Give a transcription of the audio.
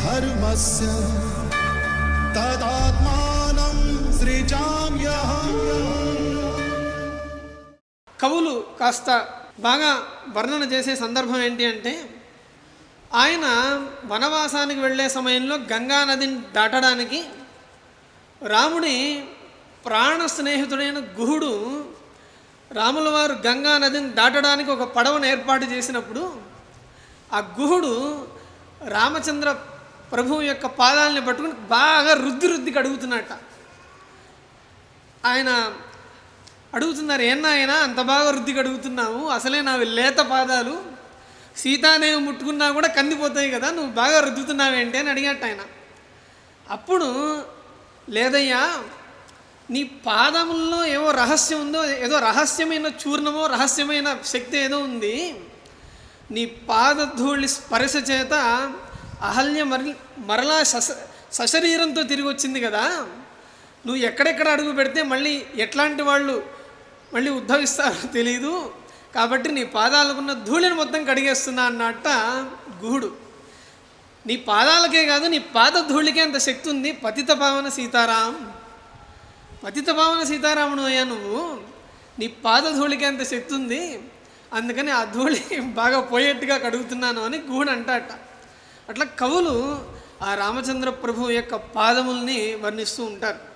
धर्मस्य तदात्मानं सृजाम्यहम् కవులు కాస్త బాగా వర్ణన చేసే సందర్భం ఏంటి అంటే ఆయన వనవాసానికి వెళ్ళే సమయంలో గంగా నదిని దాటడానికి రాముడి ప్రాణ స్నేహితుడైన గుహుడు రాముల వారు గంగా నదిని దాటడానికి ఒక పడవను ఏర్పాటు చేసినప్పుడు ఆ గుహుడు రామచంద్ర ప్రభువు యొక్క పాదాలని పట్టుకుని బాగా రుద్ది రుద్ది అడుగుతున్నట్ట ఆయన అడుగుతున్నారు ఏనాయనా అంత బాగా రుద్దికి అడుగుతున్నావు అసలే నావి లేత పాదాలు సీతానేవి ముట్టుకున్నా కూడా కందిపోతాయి కదా నువ్వు బాగా రుద్దుతున్నావేంటి అని అడిగట్ట ఆయన. అప్పుడు లేదయ్యా నీ పాదముల్లో ఏవో రహస్యం ఉందో ఏదో రహస్యమైన చూర్ణమో రహస్యమైన శక్తి ఏదో ఉంది. నీ పాదధూళి స్పర్శ చేత అహల్య మరి మరలా సశ సశరీరంతో తిరిగి వచ్చింది కదా. నువ్వు ఎక్కడెక్కడ అడుగు పెడితే మళ్ళీ ఎట్లాంటి వాళ్ళు మళ్ళీ ఉద్భవిస్తారో తెలియదు కాబట్టి నీ పాదాలకున్న ధూళిని మొత్తం కడిగేస్తున్నా అన్నట్ట గుహుడు నీ పాదాలకే కాదు నీ పాద ధూళికే అంత శక్తి ఉంది. పతిత పావన సీతారాం పతిత పావన సీతారాముడు అయ్యా నువ్వు. నీ పాద ధూళికి అంత శక్తి ఉంది. అందుకని ఆ ధూళి బాగా పోయేట్టుగా కడుగుతున్నాను అని గుహుడు అంటాట. అట్లా కవులు ఆ రామచంద్ర ప్రభు యొక్క పాదముల్ని వర్ణిస్తూ ఉంటారు.